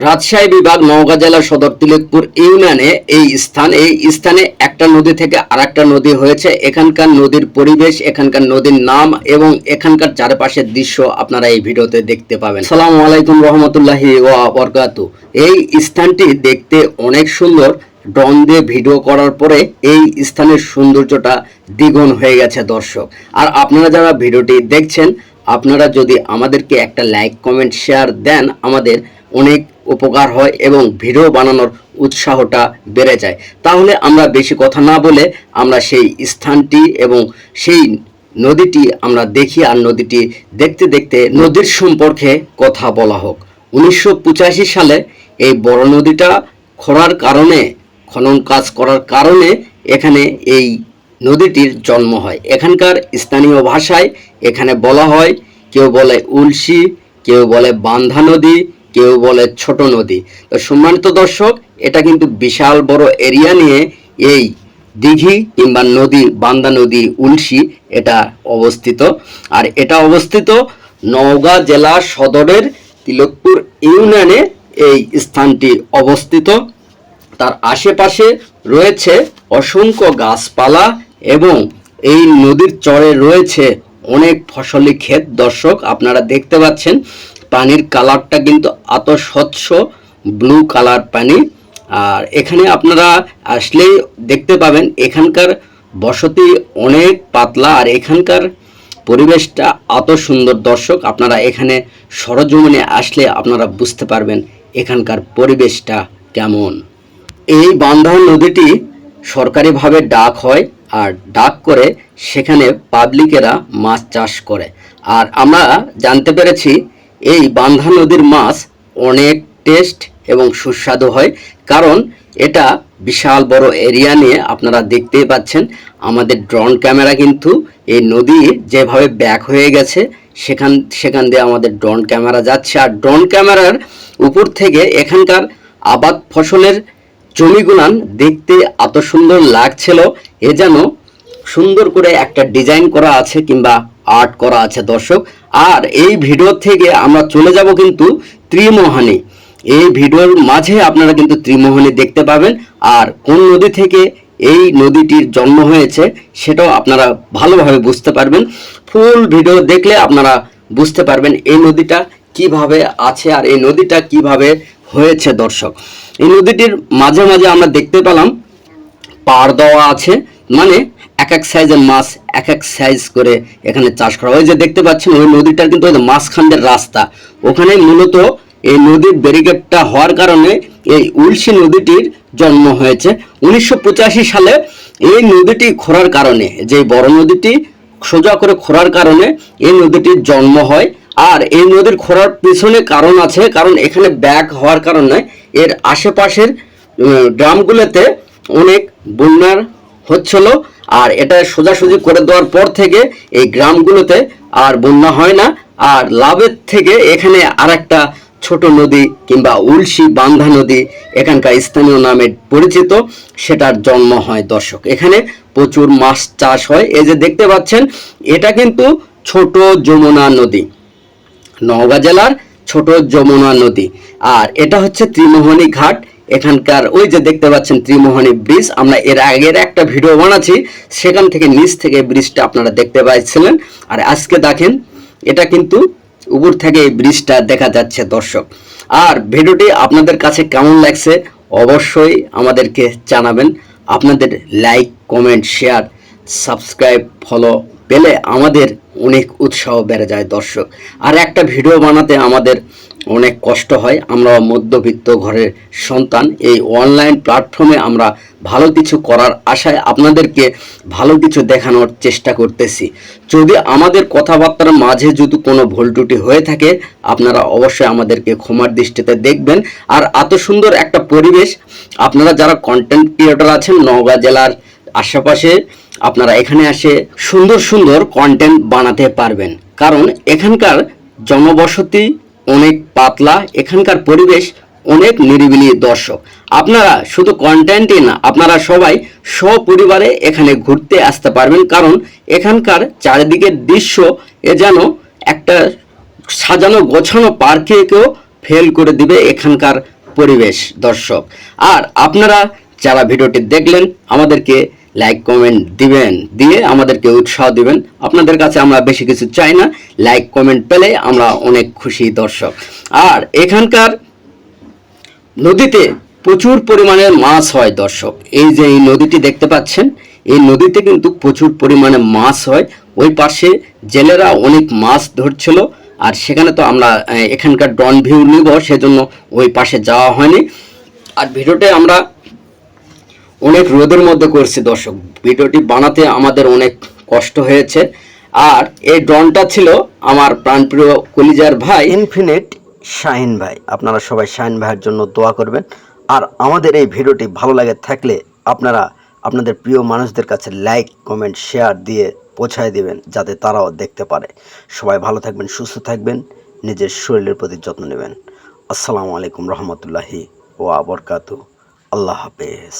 রাজশাহী বিভাগ নওগাঁ জেলার সদর তিলেকপুর ইউনিয়নে এই স্থান, এই স্থানে একটা নদী থেকে আরেকটা নদী হয়েছে। এখানকার নদীর পরিবেশ, এখানকার নদীর নাম এবং এখানকার চারপাশের দৃশ্য আপনারা এই ভিডিওতে দেখতে পাবেন। সালাম আলাইকুম রহমতুল্লাহি ওয়া বরকাতু। এই স্থানটি দেখতে অনেক সুন্দর। ড্রোন দিয়ে ভিডিও করার পরে এই স্থানের সৌন্দর্যটা দ্বিগুণ হয়ে গেছে দর্শক। আর আপনারা যারা ভিডিওটি দেখছেন, আপনারা যদি আমাদেরকে একটা লাইক, কমেন্ট, শেয়ার দেন, আমাদের অনেক উপকার হয় এবং ভিডিও বানানোর উৎসাহটা বেড়ে যায়। তাহলে আমরা বেশি কথা না বলে আমরা সেই স্থানটি এবং সেই নদীটি আমরা দেখি আর নদীটি দেখতে দেখতে নদীর সম্পর্কে কথা বলা হোক। উনিশশো পঁচাশি সালে এই বড় নদীটা খরার কারণে, খনন কাজ করার কারণে এখানে এই নদীটির জন্ম হয়। এখানকার স্থানীয় ভাষায় এখানে বলা হয়, কেউ বলে উলসি, কেউ বলে বান্ধা নদী কেউ বলে ছোট নদী। তো সম্মানিত দর্শক, এটা কিন্তু বিশাল বড় এরিয়া নিয়ে এই দিঘি কিংবা নদী, বান্দা নদী, উলসি এটা অবস্থিত। আর এটা অবস্থিত নওগাঁ জেলা সদরের তিলকপুর ইউনিয়নে এই স্থানটি অবস্থিত। তার আশেপাশে রয়েছে অসংখ্য গাছপালা এবং এই নদীর চরে রয়েছে অনেক ফসলি ক্ষেত। দর্শক, আপনারা দেখতে পাচ্ছেন পানির কালারটা কিন্তু এত স্বচ্ছ ব্লু কালার পানি। আর এখানে আপনারা আসলেই দেখতে পাবেন, এখানকার বসতি অনেক পাতলা আর এখানকার পরিবেশটা এত সুন্দর। দর্শক, আপনারা এখানে সরজমিনে আসলে আপনারা বুঝতে পারবেন এখানকার পরিবেশটা কেমন। এই বান্ধা নদীটি সরকারিভাবে ডাক হয় আর ডাক করে সেখানে পাবলিকেরা মাছ চাষ করে। আর আমরা জানতে পেরেছি এই বান্ধা নদীর মাছ অনেক টেস্ট এবং সুস্বাদু হয়, কারণ এটা বিশাল বড় এরিয়া নিয়ে আপনারা দেখতেই পাচ্ছেন। আমাদের ড্রোন ক্যামেরা কিন্তু এই নদী যেভাবে ব্যাক হয়ে গেছে, সেখান সেখান দিয়ে আমাদের ড্রোন ক্যামেরা যাচ্ছে। আর ড্রোন ক্যামেরার উপর থেকে এখানকার আবাদ ফসলের জমিগুলান দেখতে এত সুন্দর লাগছিল, এ যেন সুন্দর করে একটা ডিজাইন করা আছে কিংবা আর্ট করা আছে দর্শক। আর এই ভিডিও থেকে আমরা চলে যাব কিন্তু ত্রিমোহানি। এই ভিডিওর মাঝে আপনারা কিন্তু ত্রিমোহানি দেখতে পাবেন। আর কোন নদী থেকে এই নদীটির জন্ম হয়েছে সেটাও আপনারা ভালোভাবে বুঝতে পারবেন। ফুল ভিডিও দেখলে আপনারা বুঝতে পারবেন এই নদীটা কীভাবে আছে আর এই নদীটা কীভাবে হয়েছে দর্শক। এই নদীটির মাঝে মাঝে আমরা দেখতে পেলাম পাড় দেওয়া আছে। মানে এক এক সাইজের মাছ এক এক সাইজ করে এখানে চাষ করা হয়। যে দেখতে পাচ্ছেন, ওই নদীটার কিন্তু মাঝখানের রাস্তা। ওখানে মূলত এই নদীর ব্যারিকেডটা হওয়ার কারণে এই উলসি নদীটির জন্ম হয়েছে। উনিশশো পঁচাশি সালে এই নদীটি খোঁড়ার কারণে যে বড় নদীটি সোজা করে খোঁড়ার কারণে এই নদীটির জন্ম হয়। আর এই নদীর খোঁড়ার পিছনে কারণ আছে, কারণ এখানে ব্যাগ হওয়ার কারণে এর আশেপাশের গ্রামগুলোতে অনেক বন্যার হচ্ছিল। আর এটা সোজাসুজি করে দেওয়ার পর থেকে এই গ্রামগুলোতে আর বন্যা হয় না। আর লাভের থেকে এখানে আরেকটা ছোট নদী কিংবা উলসি বান্ধা নদী, এখানকার স্থানীয় নামে পরিচিত, সেটার জন্ম হয় দর্শক এখানে প্রচুর মাছ চাষ হয়। এই যে দেখতে পাচ্ছেন, এটা কিন্তু ছোট যমুনা নদী। নওগাঁ জেলার ছোট যমুনা নদী। আর এটা হচ্ছে ত্রিমোহনী ঘাট। এখানকার ওই যে দেখতে পাচ্ছেন ত্রিমোহনী ব্রিজ, আমরা এর আগের একটা ভিডিও বানাচ্ছি, সেখান থেকে নিচ থেকে ব্রিজটা আপনারা দেখতে পাচ্ছিলেন। আর আজকে দেখেন, এটা কিন্তু উপর থেকে এই ব্রিজটা দেখা যাচ্ছে দর্শক। আর ভিডিওটি আপনাদের কাছে কেমন লাগছে অবশ্যই আমাদেরকে জানাবেন। আপনাদের like, comment, share, subscribe, follow পেলে আমাদের অনেক উৎসাহ বেড়ে যায় দর্শক। আর একটা ভিডিও বানাতে আমাদের অনেক কষ্ট হয়। আমরা মধ্যবিত্ত ঘরের সন্তান। এই অনলাইন প্ল্যাটফর্মে আমরা ভালো কিছু করার আশায় আপনাদেরকে ভালো কিছু দেখানোর চেষ্টা করতেছি। যদি আমাদের কথাবার্তার মাঝে যদি কোনো ভুল ত্রুটি হয়ে থাকে, আপনারা অবশ্যই আমাদেরকে ক্ষমার দৃষ্টিতে দেখবেন। আর এত সুন্দর একটা পরিবেশ, আপনারা যারা কন্টেন্ট ক্রিয়েটর আছেন, নওগাঁ জেলার আশেপাশে আপনারা এখানে আসে সুন্দর সুন্দর কন্টেন্ট বানাতে পারবেন। কারণ এখানকার জনবসতি অনেক পাতলা, এখানকার পরিবেশ অনেক নিরিবিলি দর্শক। আপনারা শুধু কন্টেন্টই না, আপনারা সবাই সপরিবারে এখানে ঘুরতে আসতে পারবেন, কারণ এখানকার চারিদিকের দৃশ্য এ যেন একটা সাজানো গোছানো পার্কেকেও ফেল করে দিবে এখানকার পরিবেশ দর্শক। আর আপনারা যারা ভিডিওটি দেখলেন, আমাদেরকে লাইক কমেন্ট দিবেন, দিয়ে আমাদেরকে উৎসাহ দিবেন। আপনাদের কাছে আমরা বেশি কিছু চাই না। লাইক কমেন্ট পেলে আমরা অনেক খুশি দর্শক। আর এখানকার নদীতে প্রচুর পরিমাণে মাছ হয় দর্শক। এই যে এই নদীটি দেখতে পাচ্ছেন, এই নদীতে কিন্তু প্রচুর পরিমাণে মাছ হয়। ওই পাশে জেলেরা অনেক মাছ ধরছিল, আর সেখানে তো আমরা এখানকার ডন ভিউ নিব, সেজন্য ওই পাশে যাওয়া হয়নি। আর ভিডিওতে আমরা অনেক রোদের মধ্যে করছি দর্শক। ভিডিওটি বানাতে আমাদের অনেক কষ্ট হয়েছে। আর এই ড্রোনটা ছিল আমার প্রাণপ্রিয় কলিজার ভাই। ইনফিনিট শাহিন ভাই। আপনারা সবাই শাহিন ভাইয়ের জন্য দোয়া করবেন। আর আমাদের এই ভিডিওটি ভালো লাগে থাকলে আপনারা আপনাদের প্রিয় মানুষদের কাছে লাইক, কমেন্ট, শেয়ার দিয়ে পৌঁছায় দিবেন, যাতে তারাও দেখতে পারে। সবাই ভালো থাকবেন, সুস্থ থাকবেন, নিজের শরীরের প্রতি যত্ন নেবেন। আসসালামু আলাইকুম রহমতুল্লাহি ও আবরকাতু আল্লাহ হাফেজ।